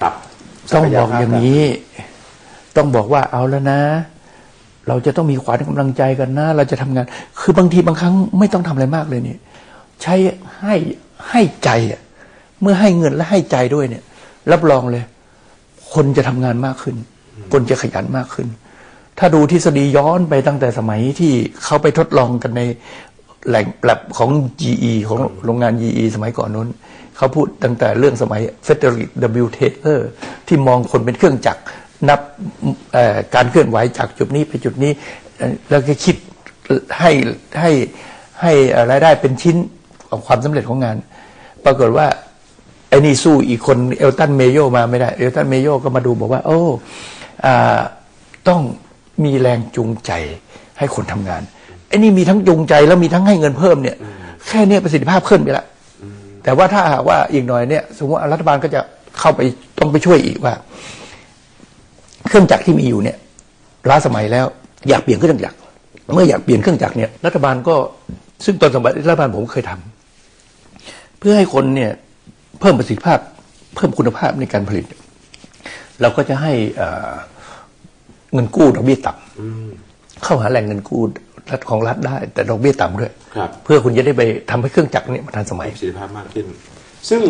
ปรับต้องบอกอย่างนี้ ต้องบอกว่าเอาแล้วนะ เราจะต้องมีขวัญกำลังใจกันนะ เราจะทำงาน คือบางทีบางครั้งไม่ต้องทำอะไรมากเลยนี่ใช้ให้ให้ใจอะเมื่อให้เงินและให้ใจด้วยเนี่ย รับรองเลย คนจะทำงานมากขึ้น คนจะขยันมากขึ้น ถ้าดูทฤษฎีย้อนไปตั้งแต่สมัยที่เขาไปทดลองกันในแหล่งแลบของ GE ของโรงงาน GE สมัยก่อนนู้น เขาพูดตั้งแต่เรื่องสมัยเฟเดริก W. Taylor ที่มองคนเป็นเครื่องจักรนับการเคลื่อนไหวจากจุดนี้ไปจุดนี้ แล้วก็คิดให้ให้ให้รายได้เป็นชิ้นของความสำเร็จของงาน ปรากฏว่าไอ้นี่สู้อีกคนเอลตันเมโยมาไม่ได้เอลตันเมโยก็มาดูบอกว่า โอ้อ่าต้องมีแรงจูงใจให้คนทำงานไอ้นี่มีทั้งจูงใจแล้วมีทั้งให้เงินเพิ่มเนี่ย แค่เนี้ยประสิทธิภาพขึ้นไปและ แต่ว่าถ้าหากว่าอีกหน่อยเนี่ย สมมติรัฐบาลก็จะเข้าไปต้องไปช่วยอีกว่า เครื่องจักรที่มีอยู่เนี่ยล้าสมัยแล้ว อยากเปลี่ยนเครื่องจักรเมื่ออยากเปลี่ยนเครื่องจักรเนี่ยรัฐบาลก็ซึ่งตอนสมัยรัฐบาลผมเคยทำเพื่อให้คนเนี่ยเพิ่มประสิทธิภาพ เพิ่มคุณภาพในการผลิต เราก็จะให้เอ่อเงินกู้ดอกเบี้ยต่ำเข้าหาแหล่งเงินกู้ รัฐของรัฐได้ แต่ดอกเบี้ยต่ำด้วยครับ เพื่อคุณจะได้ไปทำให้เครื่องจักรเนี่ยมันทันสมัยประสิทธิภาพมากขึ้น ซึ่ง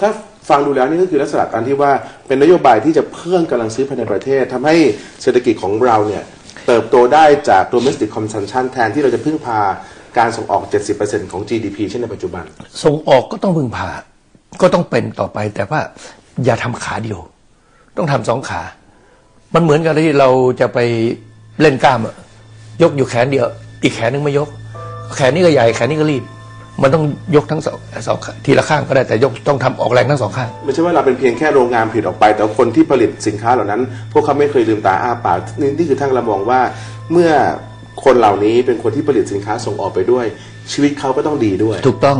ถ้าฟังดูแล้วนี่ก็คือลักษณะการที่ว่าเป็นนโยบายที่จะเพิ่มกำลังซื้อภายในประเทศทำให้เศรษฐกิจของเราเนี่ยเติบโตได้จาก domestic consumption แทนที่เราจะพึ่งพาการส่งออก 70%ของ GDP เช่นในปัจจุบัน ส่งออกก็ต้องพึ่งพา ก็ต้องเป็นต่อไป แต่ว่าอย่าทำขาเดียว ต้องทำสองขา มันเหมือนกับที่เราจะไปเล่นกล้ามอะยกอยู่แขนเดียว อีกแขนนึงไม่ยก แขนนี้ก็ใหญ่แขนนี้ก็รีบ มันต้องยกทั้งสองสองทีละข้างก็ได้แต่ยกต้องทำออกแรงทั้งสองข้าง ไม่ใช่ว่าเราเป็นเพียงแค่โรงงานผลิตออกไป แต่คนที่ผลิตสินค้าเหล่านั้น พวกเขาไม่เคยลืมตาอ้าปากนี่นี่คือท่านเรามองว่าเมื่อคนเหล่านี้เป็นคนที่ผลิตสินค้าส่งออกไปด้วย ชีวิตเขาก็ต้องดีด้วย ถูกต้อง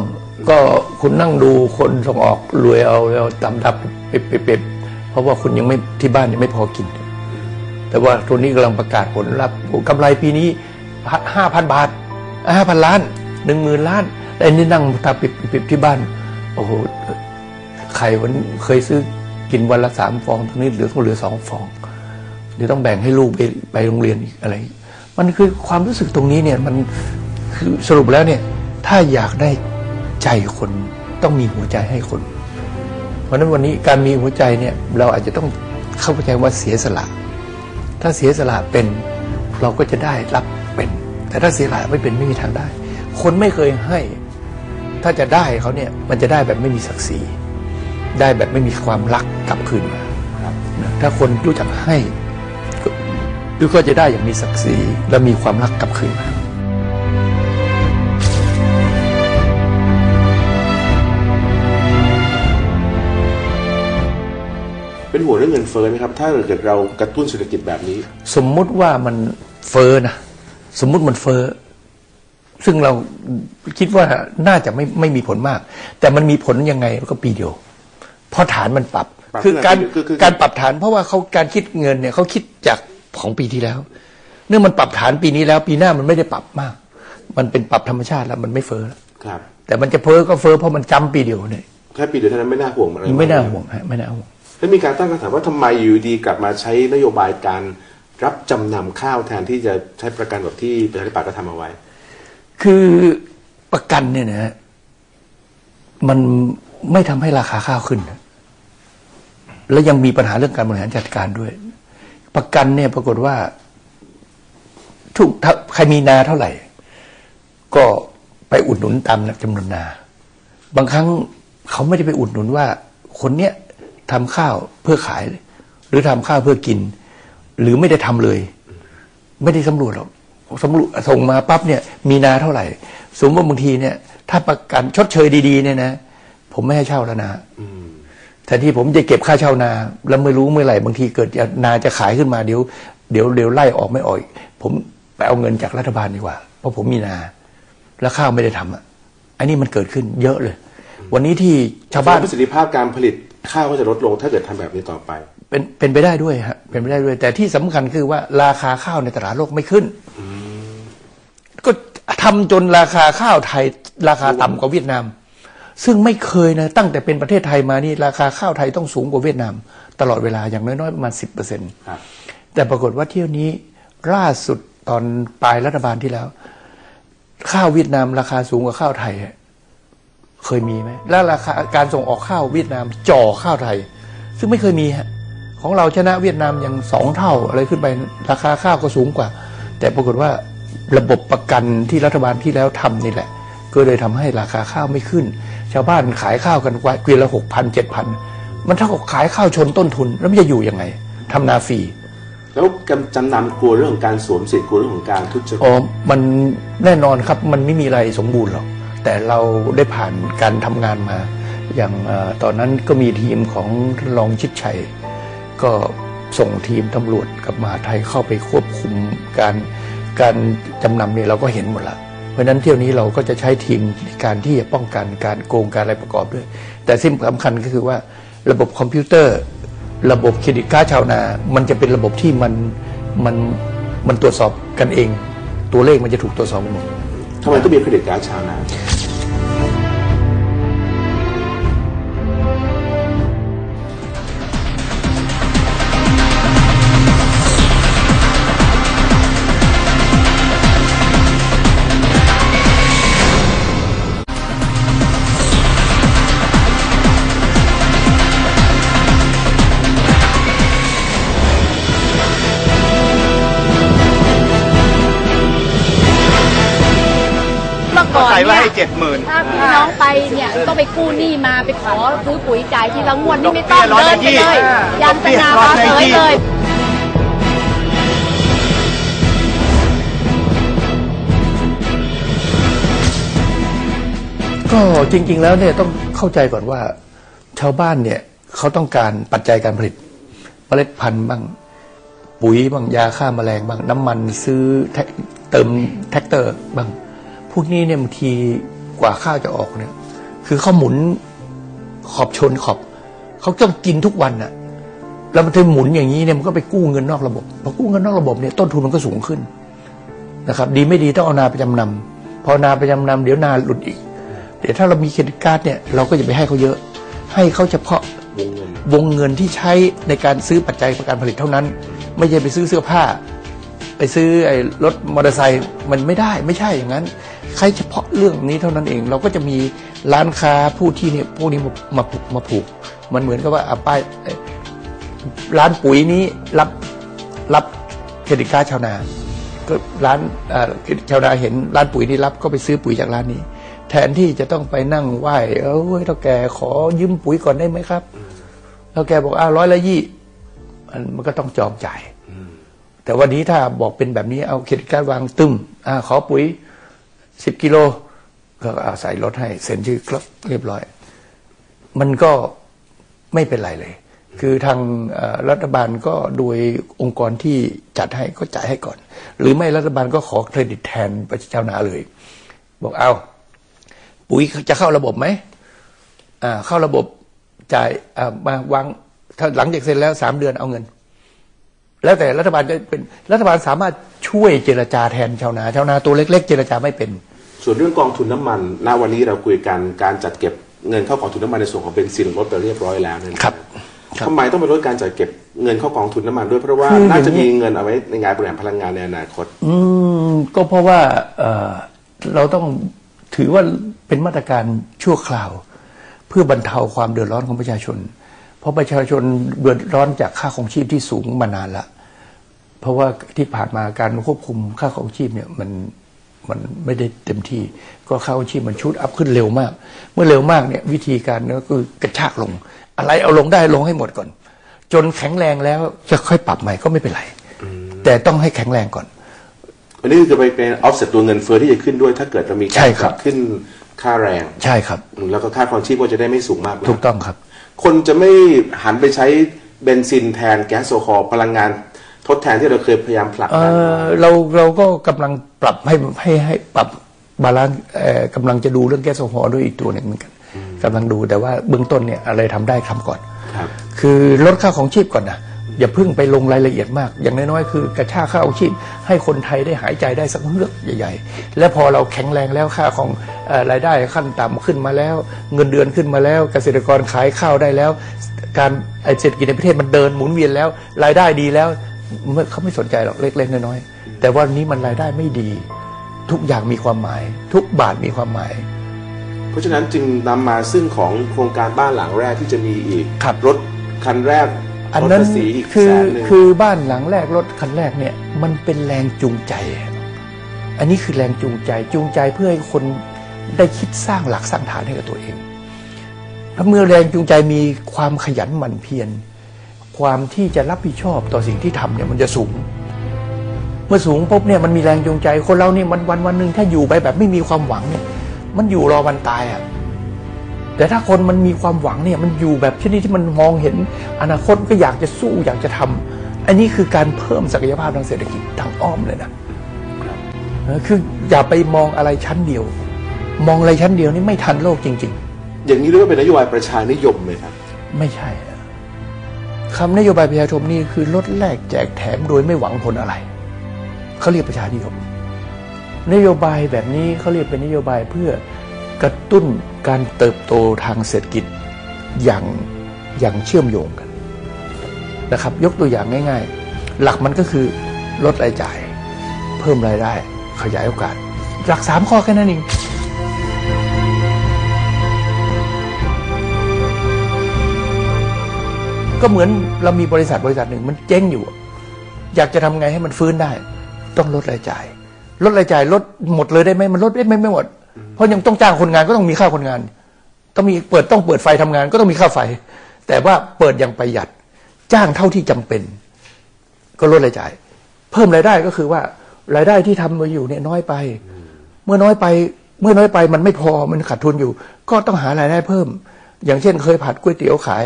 ก็คุณนั่งดูคนส่งออกรวยเอาเอาตำดับเป๊ะๆเพราะว่าคุณยังไม่ที่บ้านยังไม่พอกิน แต่ว่าตัวนี้กำลังประกาศผลลัพธ์โอ้กำไรปีนี้ ห้าพันบาทห้าพันล้านหนึ่งหมื่นล้านแต่อันนี้นั่งทำปิดปิดที่บ้าน โอ้โหไข่วันเคยซื้อกินวันละสามฟองตอนนี้เหลือเหลือสองฟองเดี๋ยวต้องแบ่งให้ลูกไปไปโรงเรียนอีกอะไร มันคือความรู้สึกตรงนี้เนี่ยมันคือสรุปแล้วเนี่ย ถ้าอยากได้ใจคนต้องมีหัวใจให้คน เพราะนั้นวันนี้การมีหัวใจเนี่ยเราอาจจะต้องเข้าใจว่าเสียสละ ถ้าเสียสละเป็นเราก็จะได้รับ เป็น แต่ถ้าเสียสละไม่เป็นไม่มีทางได้ คนไม่เคยให้ ถ้าจะได้เขาเนี่ยมันจะได้แบบไม่มีศักดิ์ศรีได้แบบไม่มีความรักกลับคืนมานะถ้าคนรู้จักให้ก็ก็จะได้อย่างมีศักดิ์ศรีและมีความรักกลับคืนมาเป็นห่วงเรื่องเงินเฟ้อไหมครับ ถ้าเกิดเรากระตุ้นเศรษฐกิจแบบนี้ สมมุติว่ามันเฟอ้อนะ สมมุติมันเฟอ้อซึ่งเราคิดว่าน่าจะไม่ไม่มีผลมาก แต่มันมีผลยังไงก็ปีเดียว เพราะฐานมันปรับปรับคือการคือคือการปรับฐานเพราะว่าเขาการคิดเงินเนี่ยเขาคิดจากของปีที่แล้ว เนื่องมันปรับฐานปีนี้แล้ว ปีหน้ามันไม่ได้ปรับมาก มันเป็นปรับธรรมชาติแล้วมันไม่เฟอ้อแล้วครับ แต่มันจะเฟ้อก็เฟ้อเพราะมันจำปีเดียวเนี่ยแค่ปีเดียวเท่านั้นไม่น่าห่วงอะไรไม่น่าห่วงฮะไม่น่าห่วงแล้วมีการตั้งคำถามว่าทำไมอยู่ดีกลับมาใช้นโยบายการ รับจำนำข้าวแทนที่จะใช้ประกันแบบที่ประชาธิปัตย์ก็ทำเอาไว้ คือประกันเนี่ยนะ มันไม่ทำให้ราคาข้าวขึ้นนะแล้วยังมีปัญหาเรื่องการบริหารจัดการด้วย ประกันเนี่ยปรากฏว่าทุกถ้าใครมีนาเท่าไหร่ ก็ไปอุดหนุนตามจำนวนนา บางครั้งเขาไม่ได้ไปอุดหนุนว่า คนเนี้ยทำข้าวเพื่อขาย หรือทำข้าวเพื่อกิน หรือไม่ได้ทำเลย ไม่ได้สำรวจหรอกสำรวจส่งมาปั๊บเนี่ย มีนาเท่าไหร่ สมมติบางทีเนี่ย ถ้าประกันชดเชยดีๆเนี่ยนะ ผมไม่ให้เช่าแล้วนะแต่ที่ผมจะเก็บค่าเช่านา แล้วไม่รู้เมื่อไหร่บางทีเกิดนาจะขายขึ้นมาเดี๋ยวเดี๋ยวเดี๋ยวไล่ออกไม่ออกผมไปเอาเงินจากรัฐบาลดีกว่า เพราะผมมีนา แล้วข้าวไม่ได้ทำอะอันนี้มันเกิดขึ้นเยอะเลย วันนี้ที่ชาวบ้านประสิทธิภาพการผลิตข้าวก็จะลดลงถ้าเกิดทำแบบนี้ต่อไป เป็นเป็นไปได้ด้วยฮะเป็นไปได้ด้วย แต่ที่สำคัญคือว่าราคาข้าวในตลาดโลกไม่ขึ้นก็ทำจนราคาข้าวไทย ราคาต่ำกว่าเวียดนาม ซึ่งไม่เคยนะ ตั้งแต่เป็นประเทศไทยมานี่ ราคาข้าวไทยต้องสูงกว่าเวียดนาม ตลอดเวลาอย่างน้อยๆประมาณสิบเปอร์เซ็นต์ครับแต่ปรากฏว่าเที่ยวนี้ล่าสุดตอนปลายรัฐบาลที่แล้ว ข้าวเวียดนามราคาสูงกว่าข้าวไทยอะเคยมีไหมแล้วราคาการส่งออกข้าวเวียดนามจ่อข้าวไทย ซึ่งไม่เคยมีฮะ ของเราชนะเวียดนามอย่างสองเท่าอะไรขึ้นไปราคาข้าวก็สูงกว่า แต่ปรากฏว่าระบบประกันที่รัฐบาลที่แล้วทำนี่แหละ ก็เลยทำให้ราคาข้าวไม่ขึ้น ชาวบ้านขายข้าวกันกว่าเกวียนละหกพันเจ็ดพันมันเท่ากับขายข้าวชนต้นทุน แล้วมันจะอยู่ยังไงทำนาฟรีแล้วกำจำนำกลัวเรื่องของการสวมสิทธิ์กลัวเรื่องของการทุจริตอ๋อมันแน่นอนครับมันไม่มีอะไรสมบูรณ์หรอกแต่เราได้ผ่านการทำงานมา อย่างเออตอนนั้นก็มีทีมของท่านรองชิดชัย ก็ส่งทีมตำรวจกับมหาไทยเข้าไปควบคุมการการจำนำเนี่ยเราก็เห็นหมดละเพราะนั้นเที่ยวนี้เราก็จะใช้ทีมในการที่จะป้องกันการโกงการอะไรประกอบด้วย แต่สิ่งสำคัญก็คือว่าระบบคอมพิวเตอร์ ระบบเครดิตการ์ดชาวนา มันจะเป็นระบบที่มันมันมันตรวจสอบกันเอง ตัวเลขมันจะถูกตรวจสอบหมดทำไมต้องมีเครดิตการ์ดชาวนา งวดนี่ไม่ต้องดอกเบี้ยเดินไปเลย120ยันตนาบาเสยเลยก็จริง ๆ แล้วเนี่ยต้องเข้าใจก่อนว่า ชาวบ้านเนี่ยเขาต้องการปัจจัยการผลิตเมล็ดพันธุ์บ้าง ปุ๋ยบ้างยาฆ่าแมลงบ้างน้ำมันซื้อแท็กเติมแท็กเตอร์บ้าง พวกนี้เนี่ยบางทีกว่าข้าวจะออกเนี่ย คือเขาหมุนขอบชนขอบ เขาต้องกินทุกวันน่ะแล้วมันถึงหมุนอย่างนี้เนี่ยมันก็ไปกู้เงินนอกระบบพอกู้เงินนอกระบบเนี่ยต้นทุนมันก็สูงขึ้นนะครับ ดีไม่ดีต้องเอานาไปจำนำพอนาไปจำนำเดี๋ยวนาหลุดอีก เดี๋ยวถ้าเรามีเครดิตการ์ดเนี่ยเราก็จะไปให้เขาเยอะ ให้เขาเฉพาะวงเงินวงเงินที่ใช้ในการซื้อปัจจัยประกันผลิตเท่านั้น ไม่ใช่ไปซื้อเสื้อผ้า ไปซื้อไอ้รถมอเตอร์ไซค์มันไม่ได้ไม่ใช่อย่างนั้นใช้เฉพาะเรื่องนี้เท่านั้นเอง เราก็จะมีร้านค้าผู้ที่เนี่ยพวกนี้มามาผูกมาผูก มันเหมือนกับว่าอะป้ายร้านปุ๋ยนี้รับรับเครดิตการชาวนา ก็ร้านเอ่อชาวนาเห็นร้านปุ๋ยนี้รับก็ไปซื้อปุ๋ยจากร้านนี้ แทนที่จะต้องไปนั่งไหว้เอ้ยเท่าแกขอยืมปุ๋ยก่อนได้ไหมครับเท่าแกบอกอ้าวร้อยละยี่อันมันก็ต้องจอมจ่ายแต่วันนี้ถ้าบอกเป็นแบบนี้เอาเครดิตการวางตึมอ่าขอปุ๋ยสิบกิโลก็อาใส่รถให้ เซ็นชื่อครับเรียบร้อย มันก็ ไม่เป็นไรเลย คือทางรัฐบาลก็โดยองค์กรที่จัดให้ก็จ่ายให้ก่อน หรือไม่รัฐบาลก็ขอเครดิตแทนประชาชนาเลย บอกเอาปุ๋ยจะเข้าระบบไหมเข้าระบบจ่ายมาวางถ้าหลังจากเซ็นแล้วสามเดือนเอาเงิน แล้วแต่รัฐบาลจะเป็นรัฐบาลสามารถช่วยเจรจาแทนชาวนาชาวนาตัวเล็ก ๆ เจรจาไม่เป็น ส่วนเรื่องกองทุนน้ำมันณวันนี้เราคุยกันการจัดเก็บ เงินเข้ากองทุนน้ำมันในส่วนของเบนซินลดไปเรียบร้อยแล้วเนี่ยนะครับครับทำไมต้องไปลดการจัดเก็บเงินเข้ากองทุนน้ำมันด้วยเพราะว่าคือน่าจะอย่างนี้มีเงินเอาไว้ในงานบริหารพลังงานในอนาคต อืมก็เพราะว่าเอ่อเราต้องถือว่าเป็นมาตรการชั่วคราว เพื่อบรรเทาความเดือดร้อนของประชาชน เพราะประชาชนเดือดร้อนจากค่าของชีพที่สูงมานานละเพราะว่าที่ผ่านมาการควบคุมค่าของชีพเนี่ยมันมันไม่ได้เต็มที่ ก็ค่าของชีพมันชุดอัพขึ้นเร็วมาก เมื่อเร็วมากเนี่ยวิธีการก็คือกระชากลง อะไรเอาลงได้ลงให้หมดก่อน จนแข็งแรงแล้วจะค่อยปรับใหม่ก็ไม่เป็นไร แต่ต้องให้แข็งแรงก่อน อันนี้คือไปเป็นออฟเซ็ตตัวเงินเฟ้อที่จะขึ้นด้วยถ้าเกิดเรามีใช่การครับปรับขึ้นค่าแรงใช่ครับ แล้วก็ค่าครองชีพก็จะได้ไม่สูงมากนัถูกต้องครับ คนจะไม่หันไปใช้เบนซินแทนแก๊สโซฮอล์พลังงานทดแทนที่เราเคยพยายามผลักเอดันอมาเราเราก็กำลังปรับให้ให้ให้ปรับ บาลานซ์เอ่อกำลังจะดูเรื่องแก๊สโซฮอล์ด้วยอีกตัวหนึ่งเหมือนกันกำลังดูแต่ว่าเบื้องต้นเนี่ยอะไรทำได้ทำก่อนครับคือลดค่าของชีพก่อนนะอย่าเพิ่งไปลงรายละเอียดมาก อย่างน้อยๆคือกระชากค่าเอาชีพ ให้คนไทยได้หายใจได้สักเฮือกใหญ่ๆ และพอเราแข็งแรงแล้วค่าของเออรายได้ขั้นต่ำขึ้นมาแล้ว เงินเดือนขึ้นมาแล้ว เกษตรกรขายข้าวได้แล้ว การไอ้เศรษฐกิจในประเทศมันเดินหมุนเวียนแล้วรายได้ดีแล้วไม่เขาไม่สนใจหรอกเล็กๆน้อยๆแต่วันนี้มันรายได้ไม่ดี ทุกอย่างมีความหมาย ทุกบาทมีความหมาย เพราะฉะนั้นจึงนำมาซึ่งของโครงการบ้านหลังแรกที่จะมีอีกครับ รถคันแรกอันรถนั้นภาษีอีกคือแสนหนึ่งคือบ้านหลังแรกรถคันแรกเนี่ยมันเป็นแรงจูงใจ อันนี้คือแรงจูงใจจูงใจเพื่อให้คนได้คิดสร้างหลักสร้างฐานให้กับตัวเองถ้าเมื่อแรงจูงใจมีความขยันหมั่นเพียรความที่จะรับผิดชอบต่อสิ่งที่ทำเนี่ยมันจะสูงเมื่อสูงปุ๊บเนี่ยมันมีแรงจูงใจ คนเราเนี่ยมันวันวันหนึ่งถ้าอยู่ไปแบบไม่มีความหวังเนี่ยมันอยู่รอวันตายอะแต่ถ้าคนมันมีความหวังเนี่ยมันอยู่แบบชนิดที่มันมองเห็น อนาคตก็อยากจะสู้อยากจะทำอันนี้คือการเพิ่มศักยภาพทางเศรษฐกิจทางอ้อมเลยนะเออคืออย่าไปมองอะไรชั้นเดียว มองอะไรชั้นเดียวนี่ไม่ทันโลกจริงอย่างนี้เรียกว่าเป็นนโยบายประชานิยมไหมครับๆไม่ใช่อะคำนโยบายประชาชนนี่คือลดแลกแจกแถมโดยไม่หวังผลอะไร เขาเรียกประชานิยม นโยบายแบบนี้เขาเรียกเป็นนโยบายเพื่อกระตุ้นการเติบโตทางเศรษฐกิจอย่างอย่างเชื่อมโยงกันนะครับ ยกตัวอย่างง่าย ๆ หลักมันก็คือลดรายจ่าย เพิ่มรายได้ ขยายโอกาส หลักสามข้อแค่นั้นเองก็เหมือนเรามีบริษัทบริษัทหนึ่งมันเจ๊งอยู่ อยากจะทำไงให้มันฟื้นได้ ต้องลดรายจ่าย ลดรายจ่ายลดหมดเลยได้ไหมมันลดได้ไหมไม่หมด เพราะยังต้องจ้างคนงานก็ต้องมีค่าคนงาน ต้องมีเปิดต้องเปิดไฟทำงานก็ต้องมีค่าไฟ แต่ว่าเปิดอย่างประหยัด จ้างเท่าที่จำเป็น ก็ลดรายจ่าย เพิ่มรายได้ก็คือว่ารายได้ที่ทำมาอยู่เนี่ยน้อยไป เมื่อน้อยไป เมื่อน้อยไปมันไม่พอมันขาดทุนอยู่ ก็ต้องหารายได้เพิ่ม อย่างเช่น เคยผัดก๋วยเตี๋ยวขาย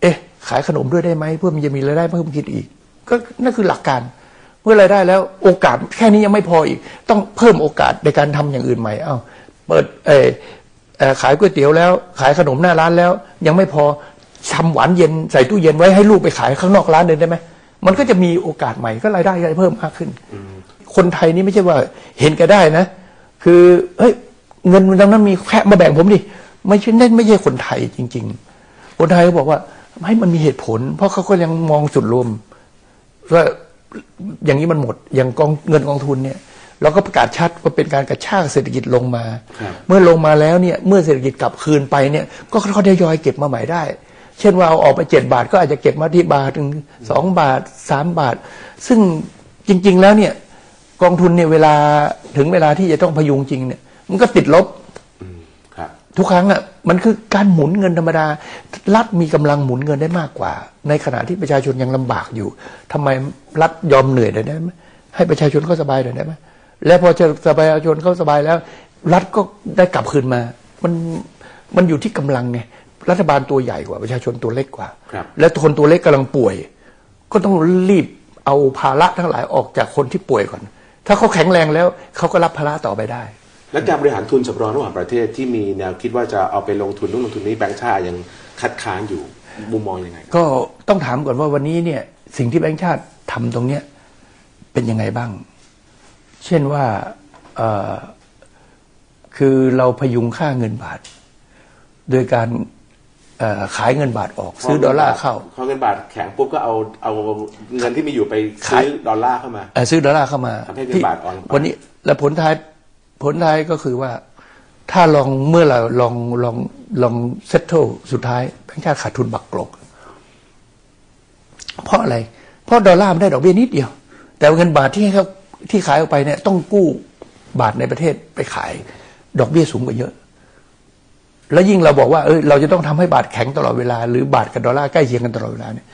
เอ๊ะ ขายขนมด้วยได้ไหมเพื่อมันจะมีรายได้เพิ่มขึ้นอีก ก็นั่นคือหลักการ เมื่อรายได้แล้วโอกาสแค่นี้ยังไม่พออีก ต้องเพิ่มโอกาสในการทำอย่างอื่นใหม่เอ้าเปิดเออขายก๋วยเตี๋ยวแล้ว ขายขนมหน้าร้านแล้ว ยังไม่พอทำหวานเย็นใส่ตู้เย็นไว้ให้ลูกไปขายข้างนอกร้านเดินได้ไหมมันก็จะมีโอกาสใหม่ก็รายได้ก็จะเพิ่มมากขึ้น คนไทยนี่ไม่ใช่ว่าเห็นก็ได้นะ คือเฮ้ยเงินมันตรงนั้นมีแค่มาแบ่งผมดิไม่ใช่นั่นไม่ใช่คนไทยจริง ๆ คนไทยเขาบอกว่าให้มันมีเหตุผล เพราะเขาก็ยังมองสุดรวมว่า อย่างนี้มันหมด อย่างกองเงินกองทุนเนี่ยเราก็ประกาศชัดว่าเป็นการกระชากเศรษฐกิจลงมาครับเมื่อลงมาแล้วเนี่ยเมื่อเศรษฐกิจกลับคืนไปเนี่ยก็ค่อยๆทยอยเก็บมาใหม่ได้ เช่นว่าเอาออกไปเจ็ดบาท ก็อาจจะเก็บมาที่บาทถึงสองบาทสามบาท ซึ่งจริง ๆ แล้วเนี่ยกองทุนเนี่ยเวลาถึงเวลาที่จะต้องพยุงจริงเนี่ยมันก็ติดลบครับทุกครั้งอะ มันคือการหมุนเงินธรรมดา รัฐมีกำลังหมุนเงินได้มากกว่า ในขณะที่ประชาชนยังลำบากอยู่ทำไมรัฐยอมเหนื่อยหน่อยได้ไหมให้ประชาชนเขาสบายหน่อยได้ไหมแล้วพอจะสบายประชาชนเขาสบายแล้ว รัฐก็ได้กลับคืนมา มันมันอยู่ที่กำลังไงรัฐบาลตัวใหญ่กว่าประชาชนตัวเล็กกว่าครับและคนตัวเล็กกำลังป่วย ก็ต้องรีบเอาภาระทั้งหลายออกจากคนที่ป่วยก่อน ถ้าเขาแข็งแรงแล้วเขาก็รับภาระต่อไปได้ และการบริหารทุนสำรองระหว่างประเทศที่มีแนวคิดว่าจะเอาไปลงทุนนู่นลงทุนนี้แบงก์ชาติยังคัดค้านอยู่มุมมองยังไงครับก็ต้องถามก่อนว่าวันนี้เนี่ยสิ่งที่แบงค์ชาติทำตรงเนี้ยเป็นยังไงบ้าง เช่นว่าเอ่อคือเราพยุงค่าเงินบาท โดยการเอ่อขายเงินบาทออกซื้อดอลลาร์เข้าพอเงินบาทแข็งปุ๊บก็เอาเอาเงินที่มีอยู่ไปขายซื้อดอลลาร์เข้ามาเอ่อซื้อดอลลาร์เข้ามาทำให้เงินบาทอ่อนลงไปวันนี้และผลท้าย ผลท้ายก็คือว่าถ้าลองเมื่อเราลองลองลองเซตเทิลสุดท้ายแบงค์ชาติขาดทุนบักกลก เพราะอะไร เพราะดอลลาร์มันได้ดอกเบี้ยนิดเดียว แต่เงินบาทที่ให้เขาที่ขายออกไปเนี่ย ต้องกู้บาทในประเทศไปขาย ดอกเบี้ยสูงกว่าเยอะ แล้วยิ่งเราบอกว่าเอยเราจะต้องทำให้บาทแข็งตลอดเวลา หรือบาทกับดอลลาร์ใกล้เคียงกันตลอดเวลาเนี่ย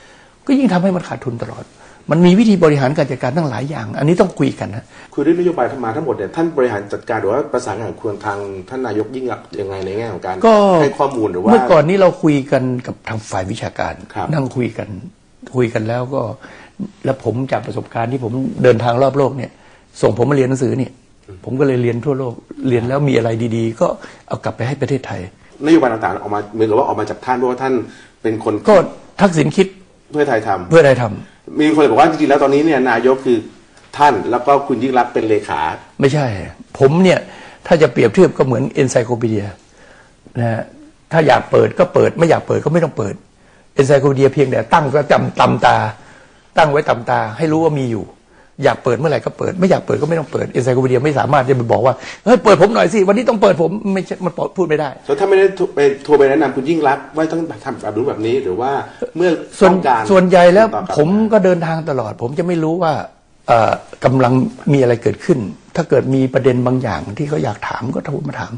ก็ยิ่งทำให้มันขาดทุนตลอด มันมีวิธีบริหารการจัดการตั้งหลายอย่าง อันนี้ต้องคุยกันนะคือด้วยนโยบายทั้งมาทั้งหมดเนี่ยท่านบริหารจัดการหรือว่าประสานงานกับควรทางท่านนายกยิ่งรักษณ์ยังไงในแง่ของการก็ให้ข้อมูลหรือว่าเมื่อก่อนนี้เราคุยกันกับทางฝ่ายวิชาการครับนั่งคุยกันคุยกันแล้วก็ แล้วผมจากประสบการณ์ที่ผมเดินทางรอบโลกเนี่ย ส่งผมมาเรียนหนังสือเนี่ยผมก็เลยเรียนทั่วโลกเรียนแล้วมีอะไรดีๆ ก็เอากลับไปให้ประเทศไทยนโยบายต่างๆออกมาเหมือนกับว่าออกมาจากท่านเพราะว่าท่านเป็นคนก็ทักษิณคิดเพื่อไทยทำเพื่อไทยทำ มีคนบอกว่าจริงๆแล้วตอนนี้เนี่ยนายกคือท่านแล้วก็คุณยิ่งรักษณ์เป็นเลขา ไม่ใช่ ผมเนี่ยถ้าจะเปรียบเทียบก็เหมือนเอนไซโคปีเดียนะฮะถ้าอยากเปิดก็เปิดไม่อยากเปิดก็ไม่ต้องเปิดเอนไซโคปีเดียเพียงแต่ตั้งไว้จำตำตา ตั้งไว้ตำตา ให้รู้ว่ามีอยู่ อยากเปิดเมื่อไหร่ก็เปิด ไม่อยากเปิดก็ไม่ต้องเปิดเอนไซโคปีเดียไม่สามารถจะไปบอกว่าเฮ้ยเปิดผมหน่อยสิวันนี้ต้องเปิดผมไม่ใช่มันพูดไม่ได้แล้วถ้าไม่ได้โทรไปโทรไปแนะนำคุณยิ่งรักษณ์ว่าต้องทำแบบนู้นแบบนี้หรือว่าเมื่อส่วนต้องการส่วนใหญ่แล้วติดต่อกบผมก็เดินทางตลอด ผมจะไม่รู้ว่าเอ่อกำลังมีอะไรเกิดขึ้น ถ้าเกิดมีประเด็นบางอย่างที่เขาอยากถามก็โทรมาถาม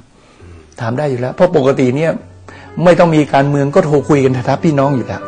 ถามได้อยู่แล้ว เพราะปกติเนี่ยไม่ต้องมีการเมืองก็โทรคุยกันทับพี่น้องอยู่แล้ว